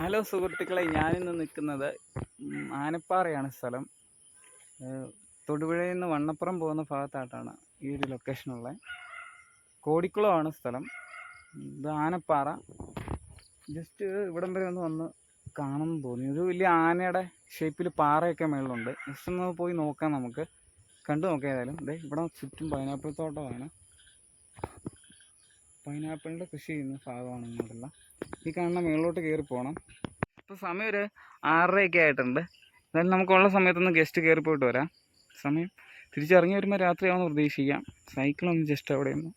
Hello സുഹൃത്തുക്കളെ ഞാനിന്ന് നിൽക്കുന്നത് ആനപ്പാറയാണ് സ്ഥലം. തൊടുപുഴയിൽ നിന്ന് വണ്ണപ്പുറം പോകുന്ന ഭാഗത്തായിട്ടാണ് ഈ ഒരു ലൊക്കേഷനുള്ളത് കോടിക്കുളമാണ് സ്ഥലം. ഇത് ആനപ്പാറ. ജസ്റ്റ് ഇവിടം വരെ ഒന്ന് വന്ന് കാണുമെന്ന് തോന്നി. ഒരു വലിയ ആനയുടെ ഷേപ്പിൽ പാറയൊക്കെ മേളിലുണ്ട്. ജസ്റ്റ് ഒന്ന് പോയി നോക്കാം നമുക്ക്. കണ്ടു നോക്കാം ഏതായാലും. ഇവിടെ ചുറ്റും പൈനാപ്പിൾ തോട്ടമാണ്. പൈനാപ്പിളിന്റെ കൃഷി ചെയ്യുന്ന ഭാഗമാണ് ഇങ്ങോട്ടുള്ള. ഈ കാണുന്ന മേളിലോട്ട് കയറി പോകണം ഇപ്പോൾ സമയം ഒരു ആറരയൊക്കെ ആയിട്ടുണ്ട്. എന്തായാലും നമുക്കുള്ള സമയത്തൊന്ന് ഗസ്റ്റ് കയറി പോയിട്ട് വരാം. സമയം തിരിച്ചിറങ്ങി വരുമ്പോൾ രാത്രിയാവുമെന്ന് പ്രതീക്ഷിക്കാം. സൈക്കിളൊന്ന് ജസ്റ്റ് അവിടെ ഒന്ന്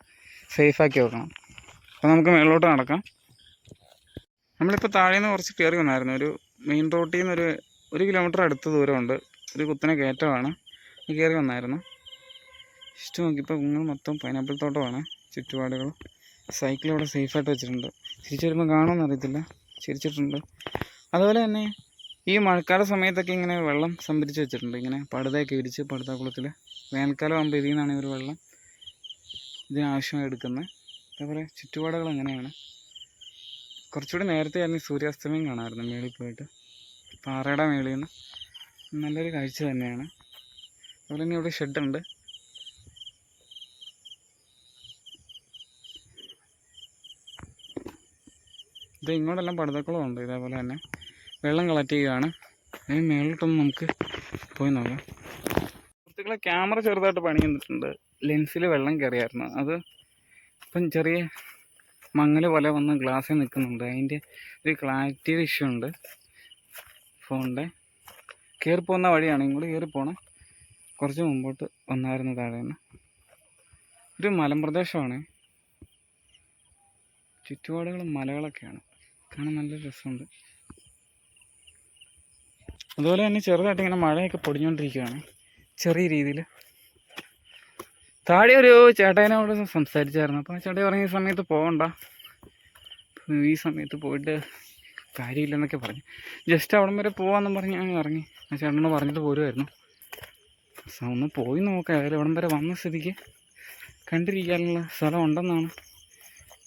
സേഫാക്കി വെക്കണം. അപ്പോൾ നമുക്ക് മേളിലോട്ട് നടക്കാം. നമ്മളിപ്പോൾ താഴെ നിന്ന് കുറച്ച് കയറി വന്നായിരുന്നു. ഒരു മെയിൻ റോട്ടിൽ നിന്ന് ഒരു ഒരു കിലോമീറ്റർ അടുത്ത ദൂരമുണ്ട്. ഒരു കുത്തനെ കയറ്റമാണ്. കയറി വന്നായിരുന്നു. ഇഷ്ടം നോക്കിയപ്പോൾ നിങ്ങൾ മൊത്തം പൈനാപ്പിൾ തോട്ടമാണ്. ചുറ്റുപാടുകൾ സൈക്കിൾ ഇവിടെ സേഫായിട്ട് വെച്ചിട്ടുണ്ട്. തിരിച്ചു വരുമ്പോൾ കാണുമെന്ന് അറിയത്തില്ല. ചിരിച്ചിട്ടുണ്ട്. അതുപോലെ തന്നെ ഈ മഴക്കാല സമയത്തൊക്കെ ഇങ്ങനെ വെള്ളം സംഭരിച്ച് വെച്ചിട്ടുണ്ട്. ഇങ്ങനെ പടുതയൊക്കെ ഇടിച്ച് പടുതാക്കുളത്തിൽ. വേനൽക്കാലം ആകുമ്പോൾ ഇതിൽ നിന്നാണ് ഇവർ വെള്ളം ഇതിനാവശ്യമായി എടുക്കുന്നത്. അതേപോലെ ചുറ്റുപാടുകൾ അങ്ങനെയാണ്. കുറച്ചുകൂടി നേരത്തെ ആയിരുന്നു സൂര്യാസ്തമയം കാണാമായിരുന്നു. മേളിൽ പോയിട്ട്. പാറയുടെ മേളിൽ നിന്ന്. നല്ലൊരു കാഴ്ച തന്നെയാണ്. അതുപോലെ തന്നെ ഇവിടെ ഷെഡുണ്ട്. ഇത് ഇങ്ങോട്ടെല്ലാം പടുതക്കുളം ഉണ്ട് ഇതേപോലെ തന്നെ വെള്ളം കളക്ട് ചെയ്യുകയാണ് അതിന് മേളിലോട്ടൊന്ന് നമുക്ക് പോയി നോക്കാം. സുഹൃത്തുക്കളെ ക്യാമറ ചെറുതായിട്ട് പണി തന്നിട്ടുണ്ട് ലെൻസിൽ വെള്ളം കയറിയായിരുന്നു. അത് ഇപ്പം ചെറിയ മങ്ങൽ പോലെ വന്ന് ഗ്ലാസ്സിൽ നിൽക്കുന്നുണ്ട്. അതിന്റെ ഒരു ക്ലാരിറ്റിയുടെ ഇഷ്യൂ ഉണ്ട് ഫോണിന്റെ. കയറി പോകുന്ന വഴിയാണ്. ഇങ്ങോട്ട് കയറി പോകണം കുറച്ച് മുമ്പോട്ട് വന്നായിരുന്നു താഴെ നിന്ന് ഒരു മലമ്പ്രദേശമാണ്. ചുറ്റുപാടുകളും മലകളൊക്കെയാണ്. കാണാൻ നല്ല രസമുണ്ട്. അതുപോലെ തന്നെ ചെറുതായിട്ട് ഇങ്ങനെ മഴയൊക്കെ പൊടിഞ്ഞുകൊണ്ടിരിക്കുകയാണ്. ചെറിയ രീതിയിൽ താഴെ ഒരു ചേട്ടനോട് സംസാരിച്ചായിരുന്നു. അപ്പോൾ ആ ചേട്ടൻ പറഞ്ഞ ഈ സമയത്ത് പോകണ്ട. ഈ സമയത്ത് പോയിട്ട് കാര്യമില്ലെന്നൊക്കെ പറഞ്ഞു. ജസ്റ്റ് അവിടം വരെ പോകാമെന്നും പറഞ്ഞ് ഞാൻ ഇറങ്ങി. ആ ചേട്ടനോട് പറഞ്ഞിട്ട് പോരുമായിരുന്നു ഒന്ന് പോയി നോക്കാം. ഏതായാലും അവിടം വരെ വന്ന സ്ഥിതിക്ക് കണ്ടിരിക്കാനുള്ള സ്ഥലം ഉണ്ടെന്നാണ്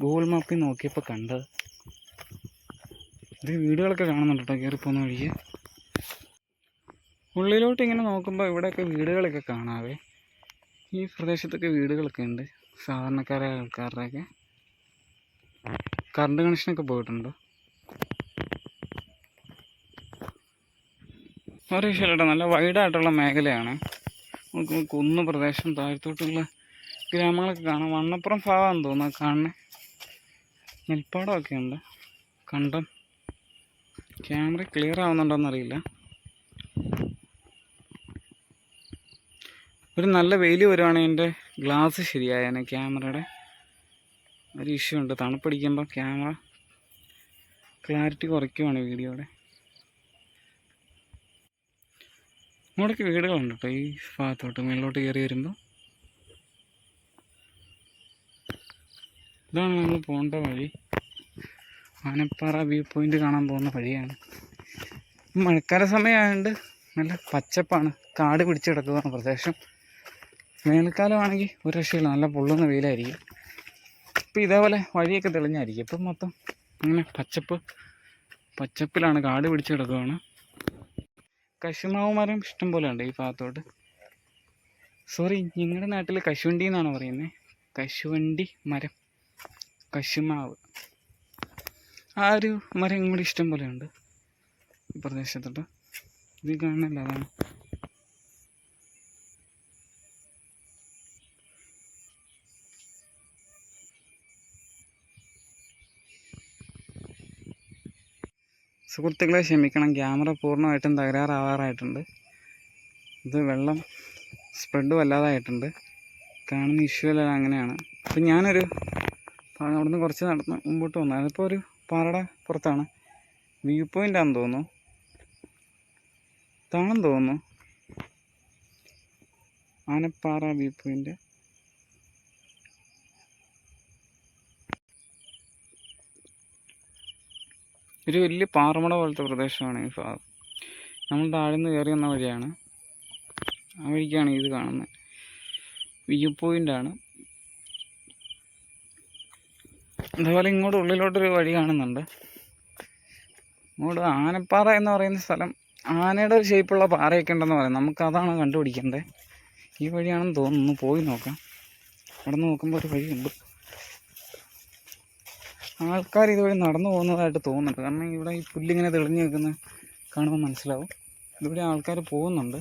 ഗൂഗിൾ മാപ്പിൽ നോക്കിയപ്പോൾ കണ്ടത്. ഇത് വീടുകളൊക്കെ കാണുന്നുണ്ട് കേട്ടോ കയറി പോകുന്ന വഴിക്ക്. ഉള്ളിലോട്ട് ഇങ്ങനെ നോക്കുമ്പോൾ ഇവിടെയൊക്കെ വീടുകളൊക്കെ കാണാവേ. ഈ പ്രദേശത്തൊക്കെ വീടുകളൊക്കെ ഉണ്ട് സാധാരണക്കാരായ ആൾക്കാരുടെയൊക്കെ. കറണ്ട് കണക്ഷനൊക്കെ പോയിട്ടുണ്ട്? ഒരു വിഷയമില്ല നല്ല വൈഡായിട്ടുള്ള മേഖലയാണ്. നമുക്ക് കുന്ന് പ്രദേശം താഴത്തോട്ടുള്ള ഗ്രാമങ്ങളൊക്കെ കാണാം. വണ്ണപ്പുറം ഭാഗമാണെന്ന് തോന്നുന്നു കാണുന്നത് നെൽപ്പാടമൊക്കെ ഉണ്ട് കണ്ടം. ക്യാമറ ക്ലിയർ ആവുന്നുണ്ടോയെന്നറിയില്ല ഒരു നല്ല വെയിൽ വരുവാണെങ്കിൽ എന്റെ ഗ്ലാസ് ശരിയായേനെ ക്യാമറയുടെ. ഒരു ഇഷ്യൂ ഉണ്ട്. തണുപ്പടിക്കുമ്പോൾ ക്യാമറ ക്ലാരിറ്റി കുറയ്ക്കുവാണ് വീഡിയോയുടെ. ഇങ്ങോട്ടേക്ക് വീടുകളുണ്ട് കേട്ടോ ഈ ഭാഗത്തോട്ട് മേളിലോട്ട് കയറി വരുമ്പോൾ ഇതാണ് നമ്മൾ പോകേണ്ട വഴി. ആനപ്പാറ വ്യൂ പോയിന്റ് കാണാൻ പോകുന്ന വഴിയാണ്. മഴക്കാല സമയമായതുകൊണ്ട് നല്ല പച്ചപ്പാണ്. കാട് പിടിച്ച് കിടക്കുന്നതാണ് പ്രദേശം. വേനൽക്കാലമാണെങ്കിൽ ഒരു രക്ഷയില്ല. നല്ല പൊള്ളുന്ന വെയിലായിരിക്കും. ഇപ്പം ഇതേപോലെ വഴിയൊക്കെ തെളിഞ്ഞായിരിക്കും. ഇപ്പം മൊത്തം അങ്ങനെ പച്ചപ്പ് പച്ചപ്പിലാണ് കാട് പിടിച്ച് കിടക്കുകയാണ് കശുമാവ് മരം ഇഷ്ടം പോലെ ഉണ്ട് ഈ ഭാഗത്തോട്ട്. സോറി നിങ്ങളുടെ നാട്ടിൽ കശുവണ്ടി എന്നാണ് പറയുന്നത് കശുവണ്ടി മരം. കശുമാവ്. ആ ഒരു മരം കൂടി ഇഷ്ടം പോലെയുണ്ട് ഈ പ്രദേശത്തോട്ട്. ഇത് കാണുന്നില്ല അതാണ്. സുഹൃത്തുക്കളെ ക്ഷമിക്കണം. ക്യാമറ പൂർണമായിട്ടും തകരാറാവാറായിട്ടുണ്ട്. ഇത് വെള്ളം സ്പ്രെഡ് വല്ലാതായിട്ടുണ്ട്. കാണുന്ന ഇഷ്യൂ എല്ലാം അങ്ങനെയാണ്. അപ്പം ഞാനൊരു അവിടുന്ന് കുറച്ച് നടന്ന് മുമ്പോട്ട് വന്നു അതിപ്പോൾ ഒരു പാറയുടെ പുറത്താണ്. വ്യൂ പോയിന്റ് ആണെന്ന് തോന്നുന്നു. ഇതാണെന്ന് തോന്നുന്നു. ആനപ്പാറ വ്യൂ പോയിന്റ് ഒരു വലിയ പാറമട പോലത്തെ പ്രദേശമാണ് ഈ ഭാഗം. നമ്മൾ താഴെ നിന്ന് കയറി വന്ന വഴിയാണ്. ആ വഴിക്കാണ് ഇത് കാണുന്നത്. വ്യൂ പോയിന്റാണ് അതുപോലെ ഇങ്ങോട്ട് ഉള്ളിലോട്ടൊരു വഴി കാണുന്നുണ്ട്. ഇങ്ങോട്ട് ആനപ്പാറ എന്ന് പറയുന്ന സ്ഥലം ആനയുടെ ഒരു ഷേപ്പുള്ള പാറയൊക്കെ ഉണ്ടെന്ന് പറയാം നമുക്ക് അതാണ് കണ്ടുപിടിക്കേണ്ടത്. ഈ വഴിയാണെന്ന് തോന്നുന്നു. പോയി നോക്കാം. അവിടെ നോക്കുമ്പോൾ ഒരു വഴിയുണ്ട്. ആൾക്കാർ ഇതുവഴി നടന്നു പോകുന്നതായിട്ട് തോന്നുന്നുണ്ട്. കാരണം ഇവിടെ ഈ പുല്ലിങ്ങനെ തെളിഞ്ഞു നിൽക്കുന്ന കാണുമ്പോൾ മനസ്സിലാവും. ഇതുവഴി ആൾക്കാർ പോകുന്നുണ്ട്.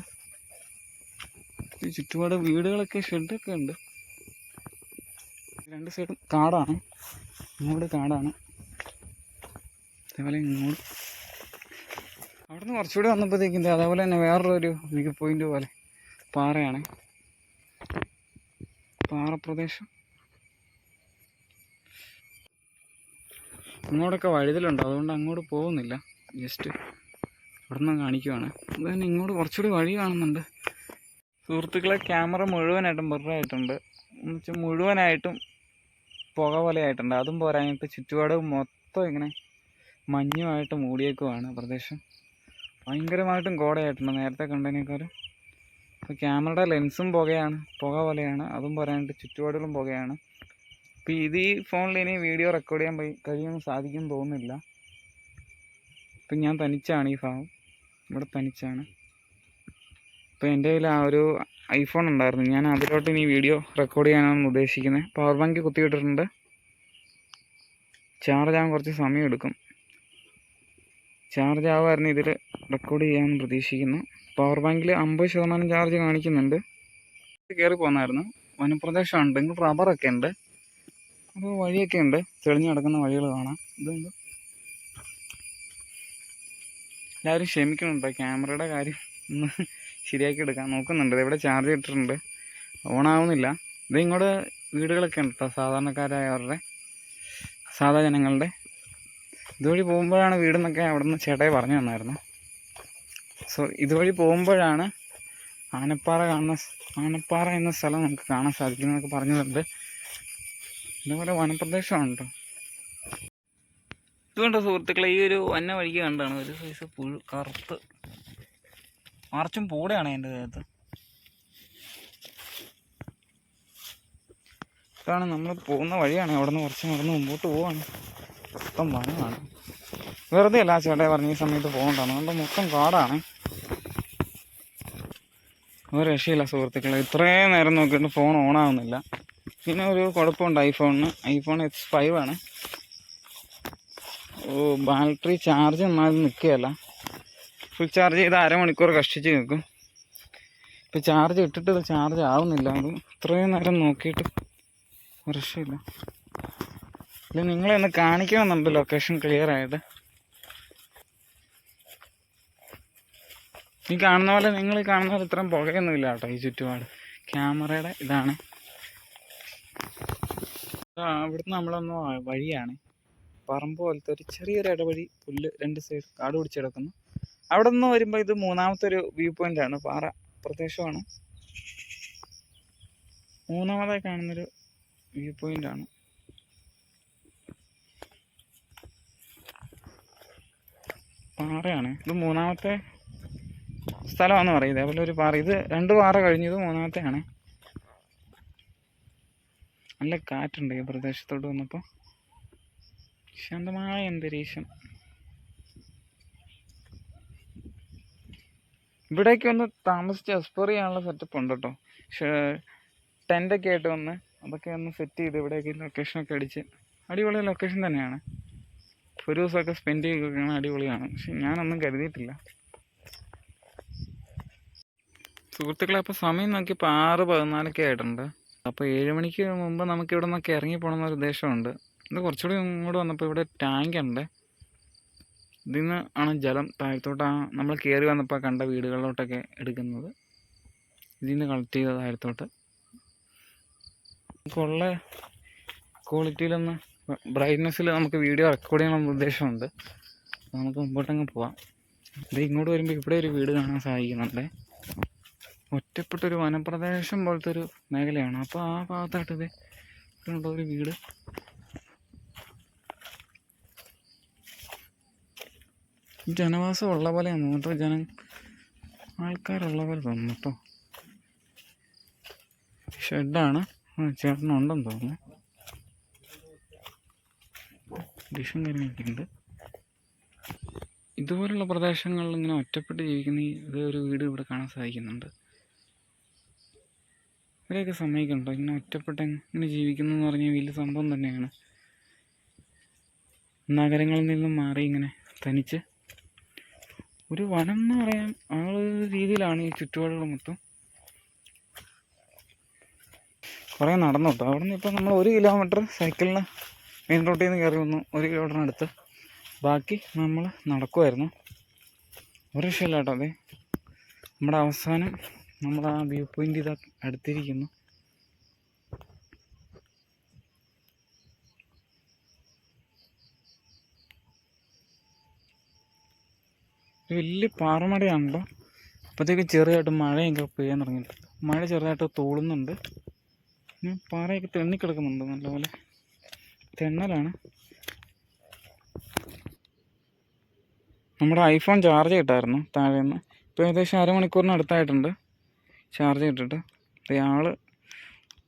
ഈ ചുറ്റുപാട് വീടുകളൊക്കെ ഷെഡൊക്കെ ഉണ്ട്. രണ്ട് സൈഡും കാടാണ്. ഇങ്ങോട്ട് കാടാണ്. അതേപോലെ ഇങ്ങോട്ട്. അവിടെ നിന്ന് കുറച്ചുകൂടി വന്നപ്പോഴത്തേക്കും അതേപോലെ തന്നെ വേറൊരു വ്യൂ പോയിന്റ് പോലെ പാറയാണ്. പാറപ്രദേശം. ഇങ്ങോട്ടൊക്കെ വഴുതലുണ്ട് അതുകൊണ്ട് അങ്ങോട്ട് പോകുന്നില്ല. ജസ്റ്റ് അവിടെ നിന്ന് കാണിക്കുവാണ്. അത് തന്നെ ഇങ്ങോട്ട് കുറച്ചുകൂടി വഴി കാണുന്നുണ്ട്. സുഹൃത്തുക്കളെ ക്യാമറ മുഴുവനായിട്ടും ബ്ലറായിട്ടുണ്ട് എന്ന് വെച്ചാൽ മുഴുവനായിട്ടും പുക പോലെ ആയിട്ടുണ്ട് അതും പോരാഞ്ഞിട്ട് ചുറ്റുപാട് മൊത്തം ഇങ്ങനെ മഞ്ഞുമായിട്ട് മൂടിയേക്കുവാണ് പ്രദേശം. ഭയങ്കരമായിട്ടും കോടയായിട്ടുണ്ട് നേരത്തെ കണ്ടതിനേക്കാളും. ഇപ്പോൾ ക്യാമറയുടെ ലെൻസും പുകയാണ്. പുക പോലെയാണ്. അതും പറയാനായിട്ട് ചുറ്റുപാടുകളും പുകയാണ്. ഇപ്പം ഇത് ഈ ഫോണിൽ ഇനി വീഡിയോ റെക്കോർഡ് ചെയ്യാൻ പോയി കഴിയുമെന്ന് സാധിക്കും തോന്നുന്നില്ല. ഇപ്പം ഞാൻ തനിച്ചാണ് ഈ ഭാഗം. ഇവിടെ തനിച്ചാണ്. ഇപ്പോൾ എന്റെ കയ്യിൽ ആ ഒരു ഐഫോൺ ഉണ്ടായിരുന്നു. ഞാൻ അതിലോട്ട് ഇനി വീഡിയോ റെക്കോർഡ് ചെയ്യാനാണ് ഉദ്ദേശിക്കുന്നത്. Power bank കുത്തിയിട്ടിട്ടുണ്ട്. ചാർജ് ആകാൻ കുറച്ച് സമയം എടുക്കും. ചാർജ് ആവുമായിരുന്നു ഇതിൽ റെക്കോർഡ് ചെയ്യാമെന്ന് പ്രതീക്ഷിക്കുന്നു. പവർ ബാങ്കിൽ അമ്പത് ശതമാനം ചാർജ് കാണിക്കുന്നുണ്ട്. കയറി പോകുന്നായിരുന്നു വനപ്രദേശമുണ്ട്. ഇങ്ങ് റബ്ബറൊക്കെ ഉണ്ട്. അപ്പോൾ വഴിയൊക്കെ ഉണ്ട്. തെളിഞ്ഞു കിടക്കുന്ന വഴികൾ കാണാം. ഇതുണ്ട്. എല്ലാവരും ക്ഷമിക്കുന്നുണ്ട്? ക്യാമറയുടെ കാര്യം ശരിയാക്കി എടുക്കാൻ നോക്കുന്നുണ്ട്. ഇവിടെ ചാർജ് ഇട്ടിട്ടുണ്ട്. ഓണാവുന്നില്ല. ഇത് ഇങ്ങോട്ട് വീടുകളൊക്കെ ഉണ്ട്? കേട്ടോ സാധാരണക്കാരായവരുടെ സാധാ ജനങ്ങളുടെ. ഇതുവഴി പോകുമ്പോഴാണ് വീടെന്നൊക്കെ അവിടെ നിന്ന് ചേട്ടായി പറഞ്ഞു തന്നായിരുന്നു. സോ ഇതുവഴി പോകുമ്പോഴാണ് ആനപ്പാറ കാണുന്ന ആനപ്പാറ എന്ന സ്ഥലം നമുക്ക് കാണാൻ സാധിക്കുന്നതൊക്കെ പറഞ്ഞു തരുന്നത് ഇതുപോലെ വനപ്രദേശമാണ് കേട്ടോ ഇതുകൊണ്ട് സുഹൃത്തുക്കളെ ഈ ഒരു വന്ന വഴിക്ക് കണ്ടാണ് ഒരു സൈസ് പുഴു കറുത്ത് മറച്ചും പൂടെയാണ് എന്റെ ദേഹത്ത് ഇതാണ് നമ്മൾ പോകുന്ന വഴിയാണ്. അവിടെ നിന്ന് കുറച്ച് നടന്ന് മുമ്പോട്ട് പോവാണ്. മൊത്തം വനമാണ്. വെറുതെ അല്ല ആ ചേട്ടായി പറഞ്ഞ ഈ സമയത്ത് പോകണ്ടാണ് അതുകൊണ്ട് മൊത്തം കാടാണ്. ഒരു രക്ഷയില്ല സുഹൃത്തുക്കളെ. ഇത്രയും നേരം നോക്കിയിട്ട് ഫോൺ ഓൺ ആവുന്നില്ല. പിന്നെ ഒരു കുഴപ്പമുണ്ട്. ഐഫോണിന് ഐഫോൺ എക്സ് ഫൈവ് ആണ്. ഓ ബാറ്ററി ചാർജ് എന്നാലും നിൽക്കുകയല്ല ഫുൾ ചാർജ് ചെയ്ത് അരമണിക്കൂർ കഷ്ടിച്ച് നിൽക്കും ഇപ്പം ചാർജ് ഇട്ടിട്ട് ചാർജ് ആവുന്നില്ല. അത് ഇത്രയും നേരം നോക്കിയിട്ട് പ്രശ്നമില്ല. ഇല്ല നിങ്ങളെ ഒന്ന് കാണിക്കണമെന്നുണ്ട് ലൊക്കേഷൻ ക്ലിയർ ആയിട്ട്. ഈ കാണുന്ന പോലെ നിങ്ങൾ കാണുന്ന പോലെ ഇത്രയും പുകയൊന്നുമില്ല കേട്ടോ ഈ ചുറ്റുപാട്. ക്യാമറയുടെ ഇതാണ്. അവിടുന്ന് നമ്മളൊന്ന് വഴിയാണ്. പറമ്പ് പോലത്തെ ഒരു ചെറിയൊരു ഇടവഴി പുല്ല് രണ്ട് സൈഡ് കാട് പിടിച്ച് കിടക്കുന്നു. അവിടെ നിന്ന് വരുമ്പോൾ ഇത് മൂന്നാമത്തെ ഒരു വ്യൂ പോയിന്റ് ആണ്. പാറ പ്രദേശമാണ്. മൂന്നാമതായി കാണുന്നൊരു വ്യൂ പോയിന്റ് ആണ്. പാറയാണ്. ഇത് മൂന്നാമത്തെ സ്ഥലമാണെന്ന് പറയും. ഇതേപോലെ ഒരു പാറ. ഇത് രണ്ട് പാറ കഴിഞ്ഞത് ഇത് മൂന്നാമത്തെ ആണ് നല്ല കാറ്റുണ്ട് ഈ പ്രദേശത്തോട്ട് വന്നപ്പോൾ ശാന്തമായ അന്തരീക്ഷം. ഇവിടേക്ക് ഒന്ന് താമസിച്ച് എക്സ്പ്ലോർ ചെയ്യാനുള്ള സെറ്റപ്പ് ഉണ്ട് കേട്ടോ പക്ഷേ ടെന്റൊക്കെ ആയിട്ട് വന്ന് അതൊക്കെ ഒന്ന് സെറ്റ് ചെയ്ത് ഇവിടേക്ക് ലൊക്കേഷനൊക്കെ അടിച്ച് അടിപൊളി ലൊക്കേഷൻ തന്നെയാണ്. ഒരു ദിവസമൊക്കെ സ്പെൻഡ് ചെയ്യുകയാണ് അടിപൊളിയാണ്. പക്ഷെ ഞാനൊന്നും കരുതിയിട്ടില്ല. സുഹൃത്തുക്കളെ അപ്പോൾ സമയം നോക്കിയപ്പോൾ ആറ് പതിനാലൊക്കെ ആയിട്ടുണ്ട്. അപ്പോൾ ഏഴ് മണിക്ക് മുമ്പ് നമുക്ക് ഇവിടെ നിന്നൊക്കെ ഇറങ്ങി പോകണമെന്നൊരു ഉദ്ദേശമുണ്ട്. ഇത് കുറച്ചുകൂടി ഇങ്ങോട്ട് വന്നപ്പോൾ ഇവിടെ ടാങ്ക് ഉണ്ട്. ഇതിൽ നിന്ന് ആണ് ജലം താഴത്തോട്ടാണ് നമ്മൾ കയറി വന്നപ്പോൾ കണ്ട വീടുകളിലോട്ടൊക്കെ എടുക്കുന്നത്. ഇതിൽ നിന്ന് കളക്ട് ചെയ്ത താഴത്തോട്ട്. നമുക്കുള്ള ക്വാളിറ്റിയിലൊന്ന് ബ്രൈറ്റ്നെസ്സിൽ നമുക്ക് വീഡിയോ റെക്കോർഡ് ചെയ്യണമെന്ന് ഉദ്ദേശമുണ്ട്. നമുക്ക് മുമ്പോട്ടങ്ങ് പോവാം. ഇത് ഇങ്ങോട്ട് വരുമ്പോൾ ഇവിടെ ഒരു വീട് കാണാൻ സാധിക്കുന്നുണ്ട്. ഒറ്റപ്പെട്ടൊരു വനപ്രദേശം പോലത്തെ ഒരു മേഖലയാണ്. അപ്പോൾ ആ ഭാഗത്തായിട്ട് ഇത് ഒരു വീട്? ജനവാസം ഉള്ള പോലെ കേട്ടോ. ജന ആൾക്കാരുള്ള പോലെ തോന്നുന്നു കേട്ടോ. ഷെഡാണ്. ചേട്ടനുണ്ടെന്ന് തോന്നുന്നു. ഡിഷും കാര്യങ്ങളൊക്കെ ഉണ്ട്. ഇതുപോലുള്ള പ്രദേശങ്ങളിൽ ഇങ്ങനെ ഒറ്റപ്പെട്ട് ജീവിക്കുന്ന ഈ ഇത് ഒരു വീട് ഇവിടെ കാണാൻ സാധിക്കുന്നുണ്ട്. ഇവരെയൊക്കെ സമ്മതിക്കുന്നുണ്ടോ? ഇങ്ങനെ ഒറ്റപ്പെട്ട് ഇങ്ങനെ ജീവിക്കുന്നു എന്ന് പറഞ്ഞാൽ വലിയ സംഭവം തന്നെയാണ്. നഗരങ്ങളിൽ നിന്നും മാറി ഇങ്ങനെ തനിച്ച് ഒരു വനം എന്ന് പറയാൻ ആ ഒരു രീതിയിലാണ് ഈ ചുറ്റുപാടുകൾ മൊത്തം. കുറേ നടന്നു കേട്ടോ അവിടെ നിന്ന് ഇപ്പം നമ്മൾ ഒരു കിലോമീറ്റർ സൈക്കിളിന് മെയിൻ റോട്ടിൽ നിന്ന് കയറി വന്നു. ഒരു കിലോമീറ്ററിനടുത്ത് ബാക്കി നമ്മൾ നടക്കുമായിരുന്നു ഒരു രക്ഷയില്ല കേട്ടോ അതെ നമ്മുടെ അവസാനം നമ്മൾ ആ വ്യൂ പോയിന്റ് ഇതാ അടുത്തിരിക്കുന്നു. വലിയ പാറമടയാണല്ലോ. അപ്പോഴത്തേക്ക് ചെറുതായിട്ട് മഴയൊക്കെ പെയ്യാൻ തുടങ്ങിയിട്ടുണ്ട്. മഴ ചെറുതായിട്ട് തോളുന്നുണ്ട്. പാറയൊക്കെ തെണ്ണിക്കിടക്കുന്നുണ്ട് നല്ലപോലെ. തെണ്ണലാണ് നമ്മുടെ ഐഫോൺ ചാർജ് കിട്ടായിരുന്നു താഴെ നിന്ന് ഇപ്പോൾ ഏകദേശം അരമണിക്കൂറിന് അടുത്തായിട്ടുണ്ട് ചാർജ് ഇട്ടിട്ട് ഇയാൾ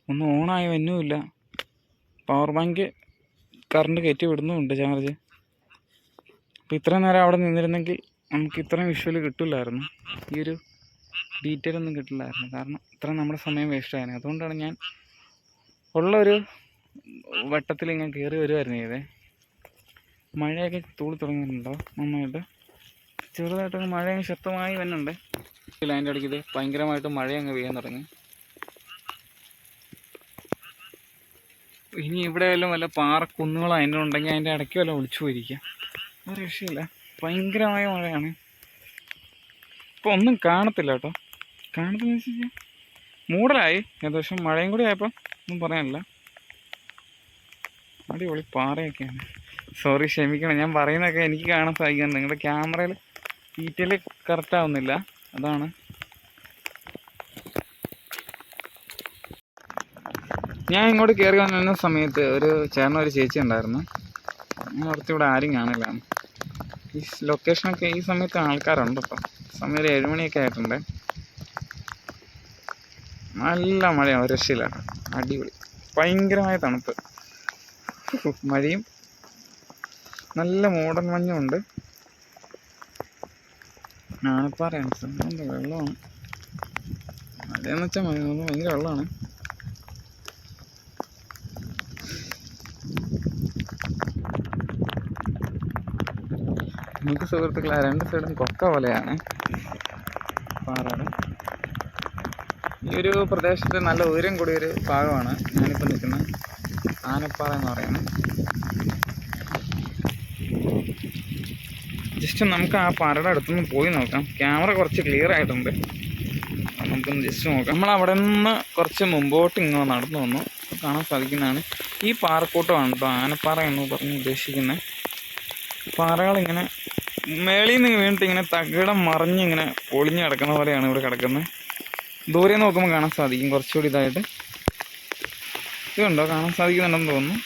ഒന്നും ഓണായി വന്നുമില്ല. പവർ ബാങ്ക് കറണ്ട് കയറ്റി വിടുന്നുമുണ്ട് ചാർജ്. അപ്പോൾ ഇത്രയും നേരം അവിടെ നിന്നിരുന്നെങ്കിൽ നമുക്ക് ഇത്രയും വിഷ്വൽ കിട്ടില്ലായിരുന്നു. ഈ ഒരു ഡീറ്റെയിൽ ഒന്നും കിട്ടില്ലായിരുന്നു. കാരണം ഇത്ര നമ്മുടെ സമയം വേസ്റ്റ് ആയിരുന്നു അതുകൊണ്ടാണ് ഞാൻ ഉള്ള ഒരു വട്ടത്തിൽ ഇങ്ങനെ കയറി വരുമായിരുന്നു ചെയ്തേ. മഴയൊക്കെ തൂളി തുടങ്ങിയിട്ടുണ്ടോ? നന്നായിട്ട്. ചെറുതായിട്ടൊക്കെ മഴ അങ്ങ് ശക്തമായി വരുന്നുണ്ട് ലാൻഡ് ഇടയ്ക്ക് ഇത് ഭയങ്കരമായിട്ട് മഴ അങ്ങ് പെയ്യാൻ തുടങ്ങി. ഇനി ഇവിടെ വല്ലതും വല്ല പാറക്കുന്നുകളോ അതിന്റെ ഉണ്ടെങ്കിൽ അതിന്റെ ഇടയ്ക്ക് വല്ല ഒളിച്ചു പോയിരിക്കുക ഒരു രക്ഷയില്ല ഭയങ്കരമായ മഴയാണ്. ഇപ്പൊ ഒന്നും കാണത്തില്ല കേട്ടോ. കാണത്തില്ല മൂടലായി. ഏകദേശം മഴയും കൂടി ആയപ്പോൾ ഒന്നും പറയാനില്ല. അടിപൊളി പാറയൊക്കെയാണ്. സോറി ക്ഷമിക്കണം. ഞാൻ പറയുന്നതൊക്കെ എനിക്ക് കാണാൻ സാധിക്കുന്നത് നിങ്ങളുടെ ക്യാമറയിൽ ഡീറ്റെയിൽ കറക്റ്റ് ആവുന്നില്ല. അതാണ്. ഞാൻ ഇങ്ങോട്ട് കയറി വന്നിരുന്ന സമയത്ത് ഒരു ചേർന്ന ഒരു ചേച്ചി ഉണ്ടായിരുന്നു. ഞാൻ അവിടുത്തെ ഇവിടെ ആരും കാണില്ല. ഈ ലൊക്കേഷനൊക്കെ ഈ സമയത്ത് ആൾക്കാരുണ്ട് കേട്ടോ സമയം ഒരു ഏഴുമണിയൊക്കെ ആയിട്ടുണ്ട്. നല്ല മഴയാണ് രക്ഷയിലാണ് അടിപൊളി. ഭയങ്കരമായ തണുപ്പ്. മഴയും. നല്ല മൂടൻ മഞ്ഞുണ്ട് ഞാനിപ്പോൾ അറിയാം വെള്ളമാണ്. മഴയെന്ന് വെച്ചാൽ മഴ ഭയങ്കര വെള്ളമാണ്. നമുക്ക് സുഹൃത്തുക്കളെ രണ്ട് സൈഡും കൊക്ക പോലെയാണ്. പാറയുടെ. ഈ ഒരു പ്രദേശത്ത് നല്ല ഉയരം കൂടിയ ഒരു ഭാഗമാണ് ഞാനിപ്പോൾ നിൽക്കുന്ന ആനപ്പാറ എന്ന് പറയുന്നത്. ജസ്റ്റ് നമുക്ക് ആ പാറയുടെ അടുത്തുനിന്ന് പോയി നോക്കാം. ക്യാമറ കുറച്ച് ക്ലിയർ ആയിട്ടുണ്ട്. നമുക്കൊന്ന് ജസ്റ്റ് നോക്കാം. നമ്മൾ അവിടെ നിന്ന് കുറച്ച് മുമ്പോട്ട് ഇങ്ങനെ നടന്നു വന്നു. കാണാൻ സാധിക്കുന്നതാണ്. ഈ പാറക്കൂട്ടമാണ് കേട്ടോ ആനപ്പാറ എന്ന് പറഞ്ഞ് ഉദ്ദേശിക്കുന്നത്. പാറകളിങ്ങനെ മേളിൽ നിന്ന് വീണിട്ട് ഇങ്ങനെ തകിടം മറിഞ്ഞിങ്ങനെ പൊളിഞ്ഞ് കിടക്കുന്ന പോലെയാണ് ഇവിടെ കിടക്കുന്നത്. ദൂരെ നോക്കുമ്പോൾ കാണാൻ സാധിക്കും. കുറച്ചുകൂടി ഇതായിട്ട്. ഇതുണ്ടോ? കാണാൻ സാധിക്കുന്നുണ്ടെന്ന് തോന്നുന്നു.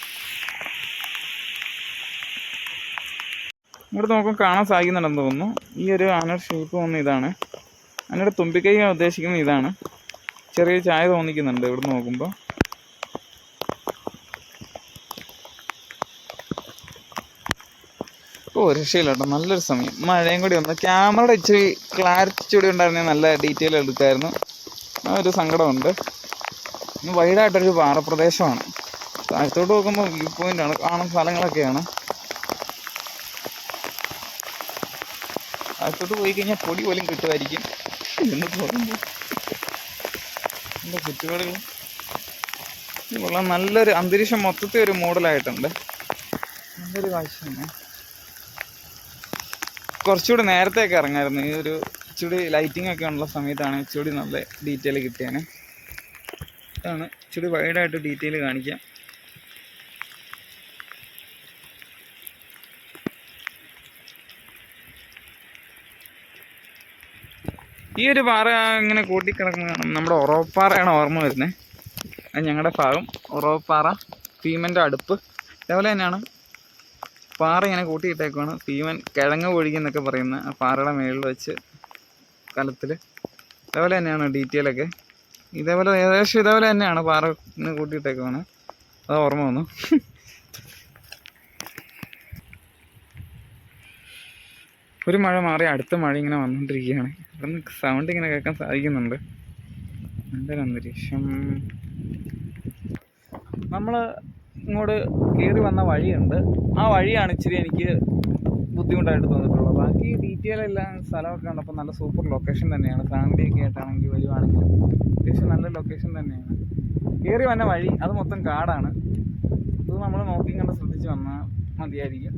ഇവിടെ നോക്കുമ്പോൾ കാണാൻ സാധിക്കുന്നുണ്ടെന്ന് തോന്നുന്നു. ഈ ഒരു ആനയുടെ ഷേപ്പ് വന്ന ഇതാണ്. ആനയുടെ തുമ്പിക്കൈ ഉദ്ദേശിക്കുന്നത് ഇതാണ്. ചെറിയ ചായ തോന്നിക്കുന്നുണ്ട് ഇവിടെ നോക്കുമ്പോൾ ഓ രക്ഷയില്ല നല്ലൊരു സമയം. മഴയും കൂടി വന്നു. ക്യാമറയുടെ ഇച്ചിരി ക്ലാരിറ്റി കൂടി ഉണ്ടായിരുന്നെങ്കിൽ നല്ല ഡീറ്റെയിൽ എടുക്കായിരുന്നു. ആ ഒരു സങ്കടമുണ്ട്. വൈഡായിട്ടൊരു പാറപ്രദേശമാണ്. താഴത്തോട്ട് നോക്കുമ്പോൾ വ്യൂ പോയിന്റ് ആണ്. കാണുന്ന സ്ഥലങ്ങളൊക്കെയാണ്. താഴത്തോട്ട് പോയി കഴിഞ്ഞാൽ പൊടി പോലും കിട്ടുമായിരിക്കും. എന്ന് തോന്നുമ്പോൾ എന്റെ ചുറ്റുപാടുകൾ നല്ലൊരു അന്തരീക്ഷം മൊത്തത്തിൽ ഒരു മോഡലായിട്ടുണ്ട് നല്ലൊരു കാഴ്ചയാണ്. കുറച്ചുകൂടി നേരത്തെയൊക്കെ ഇറങ്ങായിരുന്നു. ഈ ഒരു ഇച്ചിരി ലൈറ്റിംഗ് ഒക്കെ ഉള്ള സമയത്താണ് ഇച്ചിരി നല്ല ഡീറ്റെയിൽ കിട്ടിയാണ് ഇതാണ് ഇച്ചിരി വൈഡായിട്ട് ഡീറ്റെയിൽ കാണിക്കാം. ഈ ഒരു പാറ ഇങ്ങനെ കൂട്ടിക്കിടക്കുന്ന നമ്മുടെ ഉറവപ്പാറയാണ് ഓർമ്മ വരുന്നത് അത് ഞങ്ങളുടെ ഭാഗം. ഉറവപ്പാറ ഭീമന്റെ അടുപ്പ്. അതേപോലെ തന്നെയാണ് പാറ ഇങ്ങനെ കൂട്ടിയിട്ടേക്കുവാണ്. ഭീമൻ കിഴങ്ങ് ഒഴുകിയെന്നൊക്കെ പറയുന്ന ആ പാറയുടെ മേളിൽ വെച്ച് കലത്തിൽ ഇതേപോലെ തന്നെയാണ് ഡീറ്റെയിലൊക്കെ ഇതേപോലെ ഏകദേശം ഇതേപോലെ തന്നെയാണ് പാറ കൂട്ടിയിട്ടേക്കുവാണ്. അത് ഓർമ്മ വന്നു. ഒരു മഴ മാറി അടുത്ത മഴ ഇങ്ങനെ വന്നുകൊണ്ടിരിക്കുകയാണ് അവിടെ നിന്ന് സൗണ്ട് ഇങ്ങനെ കേൾക്കാൻ സാധിക്കുന്നുണ്ട്. എന്തൊരു അന്തരീക്ഷം. നമ്മൾ ഇങ്ങോട്ട് കയറി വന്ന വഴിയുണ്ട്. ആ വഴിയാണ് ഇച്ചിരി എനിക്ക് ബുദ്ധിമുട്ടായിട്ട് തോന്നിയിട്ടുള്ളത്. ബാക്കി ഡീറ്റെയിൽ എല്ലാം സ്ഥലമൊക്കെ കണ്ടപ്പോൾ നല്ല സൂപ്പർ ലൊക്കേഷൻ തന്നെയാണ്. ഫാമിലിയൊക്കെ ആയിട്ടാണെങ്കിൽ വരുവാണെങ്കിലും അത്യാവശ്യം നല്ല ലൊക്കേഷൻ തന്നെയാണ്. കയറി വന്ന വഴി അത് മൊത്തം കാടാണ്. അത് നമ്മൾ നോക്കി കണ്ട് ശ്രദ്ധിച്ച് വന്നാൽ മതിയായിരിക്കും.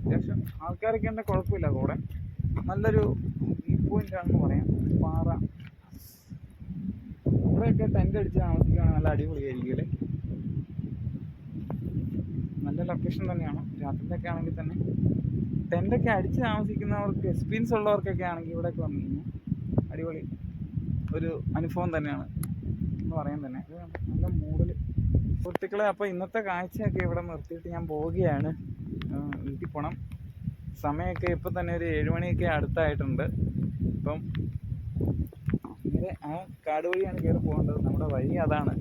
അത്യാവശ്യം ആൾക്കാരൊക്കെ ഉണ്ട് കുഴപ്പമില്ല കൂടെ. നല്ലൊരു വ്യൂ പോയിന്റ് ആണെന്ന് പറയാം. പാറ. ഇവിടെയൊക്കെ ടെന്റ് അടിച്ച് താമസിക്കുകയാണെങ്കിൽ നല്ല അടിപൊളിയായിരിക്കും അല്ലേ? നല്ല ലൊക്കേഷൻ തന്നെയാണ്. രാത്രിയിലൊക്കെ ആണെങ്കിൽ തന്നെ. ടെന്റൊക്കെ അടിച്ച് താമസിക്കുന്നവർക്ക് എക്സ്പീരിയൻസ് ഉള്ളവർക്കൊക്കെ ആണെങ്കിൽ ഇവിടെയൊക്കെ വന്നു കഴിഞ്ഞാൽ അടിപൊളി ഒരു അനുഭവം തന്നെയാണ് എന്ന് പറയാൻ തന്നെ. നല്ല മൂടൽ സുഹൃത്തുക്കളെ അപ്പോൾ ഇന്നത്തെ കാഴ്ചയൊക്കെ ഇവിടെ നിർത്തിയിട്ട് ഞാൻ പോവുകയാണ്. വീട്ടിൽ പോകണം സമയമൊക്കെ ഇപ്പം തന്നെ ഒരു ഏഴുമണിയൊക്കെ അടുത്തായിട്ടുണ്ട്. ഇപ്പം ആ കാട് വഴിയാണ് കയറി പോകേണ്ടത്. നമ്മുടെ വഴി അതാണ്.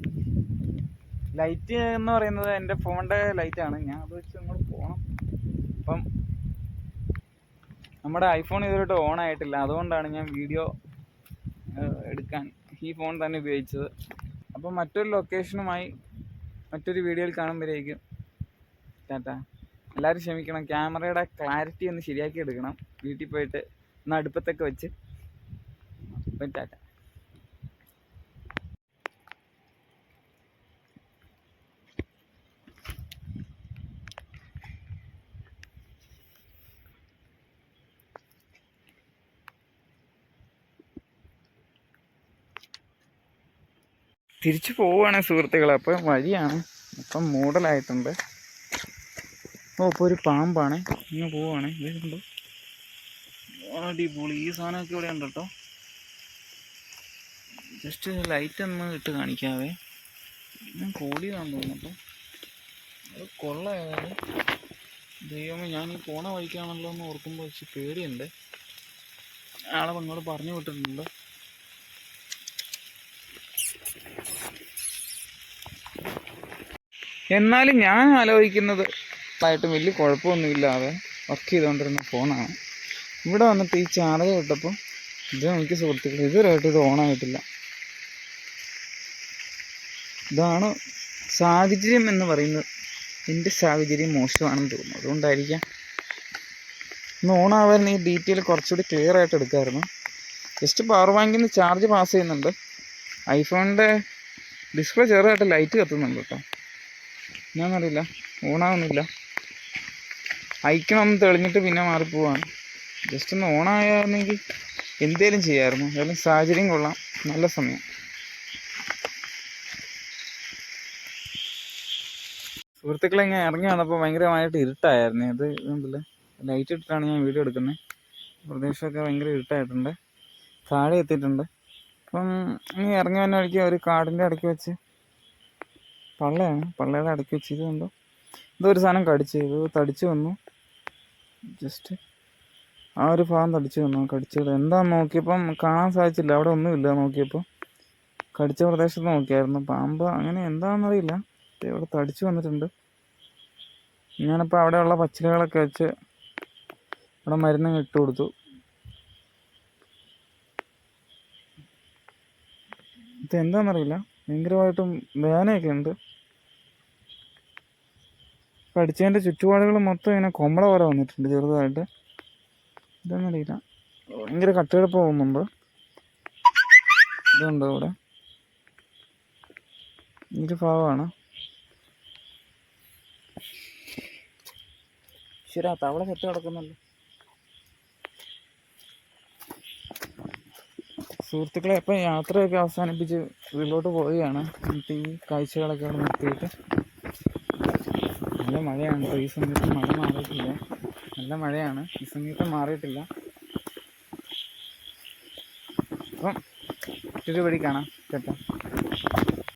ലൈറ്റ് എന്ന് പറയുന്നത് എന്റെ ഫോണിന്റെ ലൈറ്റാണ് ഞാൻ അത് വെച്ച് അങ്ങോട്ട് പോകണം അപ്പം നമ്മുടെ ഐഫോൺ ഇതുവരെയായിട്ട് ഓൺ ആയിട്ടില്ല. അതുകൊണ്ടാണ് ഞാൻ വീഡിയോ എടുക്കാൻ ഈ ഫോൺ തന്നെ ഉപയോഗിച്ചത്. അപ്പം മറ്റൊരു ലൊക്കേഷനുമായി മറ്റൊരു വീഡിയോയിൽ കാണുമ്പോഴേക്കും ടാറ്റാ. എല്ലാവരും ക്ഷമിക്കണം. ക്യാമറയുടെ ക്ലാരിറ്റി ഒന്ന് ശരിയാക്കി എടുക്കണം. വീട്ടിൽ പോയിട്ട് ഒന്ന് അടുപ്പത്തൊക്കെ വെച്ച്. അപ്പം ടാറ്റ. തിരിച്ചു പോവുകയാണ് സുഹൃത്തുക്കളെ. അപ്പം വഴിയാണ്. അപ്പം മൂടലായിട്ടുണ്ട്. ഓ ഇപ്പോൾ ഒരു പാമ്പാണ്. ഇങ്ങനെ പോവുകയാണ് ഇതുണ്ടോ അടിപൊളി. ഈ സാധനമൊക്കെ ഇവിടെ ഉണ്ട് കേട്ടോ. ജസ്റ്റ് ലൈറ്റ് ഒന്ന് ഇട്ട് കാണിക്കാവേ. ഞാൻ കോടിയതാണെന്ന് തോന്നുന്നു. അത് കൊള്ള ഏതായാലും ദൈവമേ ഞാൻ ഈ പോണ വഴിക്കാണല്ലോ എന്ന് ഓർക്കുമ്പോൾ വെച്ച് പേടിയുണ്ട്. ആളെ അങ്ങോട്ട് പറഞ്ഞു വിട്ടിട്ടുണ്ട്. എന്നാലും ഞാൻ ആലോചിക്കുന്നത് ആയിട്ടും വലിയ കുഴപ്പമൊന്നുമില്ലാതെ വർക്ക് ചെയ്തുകൊണ്ടിരുന്ന ഫോണാണ് ഇവിടെ വന്നിട്ട് ഈ ചാർജ് ഇട്ടപ്പോൾ ഇത് എനിക്ക് സുഹൃത്തുക്കൾ ഇതുവരെയായിട്ട് ഇത് ഓണായിട്ടില്ല ഇതാണ് സാഹചര്യം എന്ന് പറയുന്നത്. എന്റെ സാഹചര്യം മോശമാണെന്ന് തോന്നുന്നു. അതുകൊണ്ടായിരിക്കാം ഒന്ന് ഓണാവാൻ ഈ ഡീറ്റെയിൽ കുറച്ചുകൂടി ക്ലിയർ ആയിട്ട് എടുക്കാമായിരുന്നു ജസ്റ്റ് പവർ ബാങ്കിൽ നിന്ന് ചാർജ് പാസ് ചെയ്യുന്നുണ്ട്. ഐഫോണിന്റെ ഡിസ്പ്ലേ ചെറുതായിട്ട് ലൈറ്റ് കത്തുന്നുണ്ട് കേട്ടോ. ഞാനറിയില്ല. ഓണാവുന്നില്ല. അയക്കണം തെളിഞ്ഞിട്ട് പിന്നെ മാറിപ്പോവാണ്. ജസ്റ്റ് ഒന്ന് ഓണായിരുന്നെങ്കിൽ എന്തേലും ചെയ്യാമായിരുന്നു ഏതായാലും സാഹചര്യം കൊള്ളാം. നല്ല സമയം. സുഹൃത്തുക്കളെ ഞാൻ ഇറങ്ങി വന്നപ്പോൾ ഭയങ്കരമായിട്ട് ഇരുട്ടായിരുന്നു. അത് ഇതുണ്ടല്ലേ ലൈറ്റ് ഇട്ടിട്ടാണ് ഞാൻ വീഡിയോ എടുക്കുന്നത്. പ്രദേശമൊക്കെ ഭയങ്കര ഇരുട്ടായിട്ടുണ്ട്. താഴെ എത്തിയിട്ടുണ്ട്. അപ്പം ഇനി ഇറങ്ങി വന്ന വഴിക്ക് ഒരു കാടിന്റെ ഇടയ്ക്ക് വെച്ച് പള്ളയാണ് പള്ളയുടെ അടുക്കി വെച്ച് എന്തോ ഇതൊരു സാധനം കടിച്ച് ഇത് തടിച്ചു വന്നു. ജസ്റ്റ് ആ ഒരു ഭാഗം തടിച്ചു വന്നു കടിച്ചത് എന്താന്ന് നോക്കിയപ്പം കാണാൻ സാധിച്ചില്ല. അവിടെ ഒന്നുമില്ല നോക്കിയപ്പോൾ കടിച്ച പ്രദേശത്ത് നോക്കിയായിരുന്നു. പാമ്പ് അങ്ങനെ എന്താണെന്നറിയില്ല. ഇവിടെ തടിച്ചു വന്നിട്ടുണ്ട്. ഞാനിപ്പോൾ അവിടെയുള്ള പച്ചിലകളൊക്കെ വെച്ച് അവിടെ മരുന്ന് ഇട്ട് കൊടുത്തു. ഇത് എന്താണെന്നറിയില്ല ഭയങ്കരമായിട്ടും വേദനയൊക്കെ ഉണ്ട്. കടിച്ചതിന്റെ ചുറ്റുപാടുകൾ മൊത്തം ഇങ്ങനെ കൊമ്പള പോലെ വന്നിട്ടുണ്ട് ചെറുതായിട്ട്. ഇതൊന്നും അറിയില്ല. ഭയങ്കര കട്ടുകിടപ്പ് പോകുന്നുണ്ട് ഇതുണ്ട് ഇവിടെ ഇതിന്റെ ഭാഗമാണ്. ശരി തവള സെറ്റ് കിടക്കുന്നുണ്ട്. സുഹൃത്തുക്കളെ ഇപ്പം യാത്രയൊക്കെ അവസാനിപ്പിച്ച് വീട്ടിലോട്ട് പോവുകയാണ്. എന്നിട്ട് ഈ കാഴ്ചകളൊക്കെ അവിടെ നിർത്തിയിട്ട്. നല്ല മഴയാണ്. കേട്ടോ ഈ സമയത്ത് മഴ മാറിയിട്ടില്ല. നല്ല മഴയാണ്. ഈ സമയത്ത് മാറിയിട്ടില്ല. അപ്പം മറ്റൊരു വഴി കാണാം. കേട്ടോ.